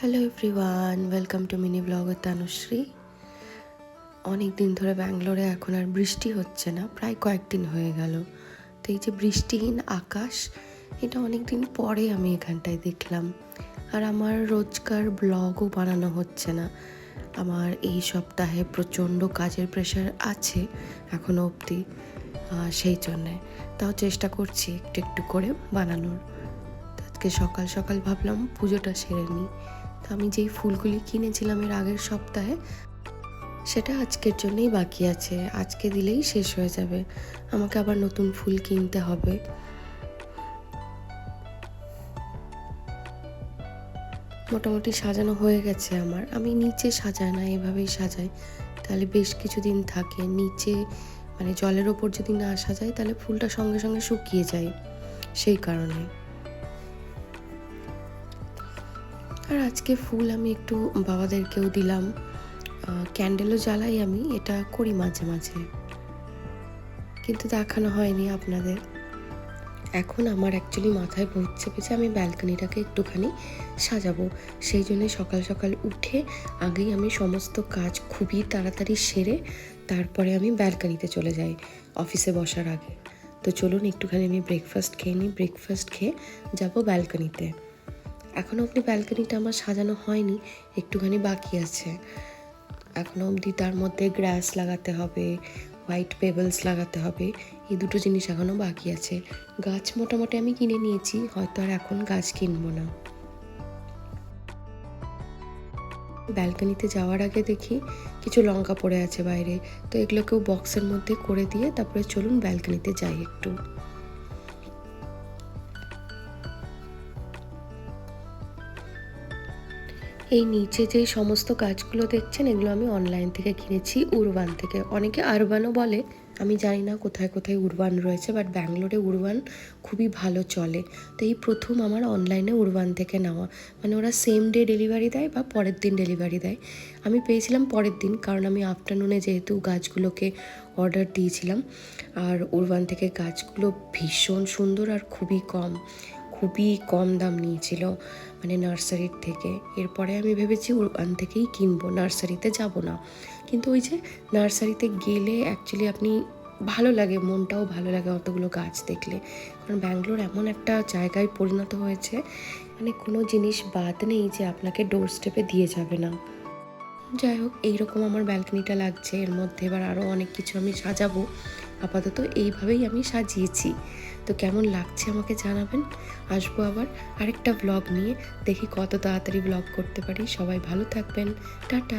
Hello everyone welcome to mini blog Tanushree অনেক দিন ধরে ব্যাঙ্গালোরে এখন আর বৃষ্টি হচ্ছে না, প্রায় কয়েকদিন হয়ে গেল। তো এই যে বৃষ্টিহীন আকাশ, এটা অনেক দিন পরে আমি এখানটায় দেখলাম। আর আমার রোজকার ব্লগও বানানো হচ্ছে না। আমার এই সপ্তাহে প্রচণ্ড কাজের প্রেশার আছে এখনও অবধি সেই জন্যে। তাও চেষ্টা করছি একটু একটু করে বানানোর। আজকে সকাল সকাল ভাবলাম পুজোটা সেরে নিই। তো আমি যেই ফুলগুলি কিনেছিলাম এর আগের সপ্তাহে, সেটা আজকের জন্যই বাকি আছে। আজকে দিলেই শেষ হয়ে যাবে। আমাকে আবার নতুন ফুল কিনতে হবে। মোটামুটি সাজানো হয়ে গেছে আমার। আমি নিচে সাজাই না, এভাবেই সাজাই। তাহলে বেশ কিছুদিন থাকে। নিচে মানে জলের ওপর যদি না সাজাই, তাহলে ফুলটা সঙ্গে সঙ্গে শুকিয়ে যায়। সেই কারণে। আর আজকে ফুল আমি একটু বাবাদেরকেও দিলাম। ক্যান্ডেলও জ্বালাই আমি, এটা করি মাঝে মাঝে। কিন্তু দেখানো হয়নি আপনাদের। এখন আমার অ্যাকচুয়ালি মাথায় ভূত চেপেছে, আমি ব্যালকনিটাকে একটুখানি সাজাবো। সেই জন্য সকাল সকাল উঠে আগেই আমি সমস্ত কাজ খুবই তাড়াতাড়ি সেরে তারপরে আমি ব্যালকনিতে চলে যাই অফিসে বসার আগে। তো চলুন একটুখানি আমি ব্রেকফাস্ট খেয়ে নিই। ব্রেকফাস্ট খেয়ে যাব ব্যালকনিতে। এখনও অবধি ব্যালকনিটা আমার সাজানো হয়নি, একটুখানি বাকি আছে। এখনও অবধি তার মধ্যে গ্রাস লাগাতে হবে হোয়াইট পেবলস লাগাতে হবে, এই দুটো জিনিস এখনও বাকি আছে। গাছ মোটামুটি আমি কিনে নিয়েছি, হয়তো আর এখন গাছ কিনবো না। ব্যালকনিতে যাওয়ার আগে দেখি কিছু লঙ্কা পড়ে আছে বাইরে, তো এগুলোকেও বক্সের মধ্যে করে দিয়ে তারপরে চলুন ব্যালকনিতে যাই একটু। এই নিচে যে সমস্ত গাছগুলো দেখছেন, এগুলো আমি অনলাইন থেকে কিনেছি উরবান থেকে। অনেকে আরবানও বলে, আমি জানি না কোথায় কোথায় উরবান রয়েছে বাট ব্যাঙ্গালোরে উরবান খুবই ভালো চলে। তো এই প্রথম আমার অনলাইনে উরবান থেকে নেওয়া। মানে ওরা সেম ডে ডেলিভারি দেয় বা পরের দিন ডেলিভারি দেয়। আমি পেয়েছিলাম পরের দিন, কারণ আমি আফটারনুনে যেহেতু গাছগুলোকে অর্ডার দিয়েছিলাম। আর উরবান থেকে গাছগুলো ভীষণ সুন্দর আর খুবই কম। খুবই কম দাম নিয়েছিল মানে নার্সারির থেকে। এরপরে আমি ভেবেছি উরবান থেকেই কিনবো, নার্সারিতে যাব না। কিন্তু ওই যে নার্সারিতে গেলে অ্যাকচুয়ালি আপনি ভালো লাগে, মনটাও ভালো লাগে অতগুলো গাছ দেখলে। কারণ ব্যাঙ্গালোর এমন একটা জায়গায় পরিণত হয়েছে মানে কোনো জিনিস বাদ নেই যে আপনাকে ডোর স্টেপে দিয়ে যাবে না। যাই হোক, এইরকম আমার ব্যালকনিটা লাগছে। এর মধ্যে এবার আরও অনেক কিছু আমি সাজাবো। আপাতত এইভাবেই আমি সাজিয়েছি। তো কেমন লাগছে আমাকে জানাবেন। আসব আবার আরেকটা ব্লগ নিয়ে। দেখি কত তাড়াতাড়ি ব্লগ করতে পারি। সবাই ভালো থাকবেন। টাটা!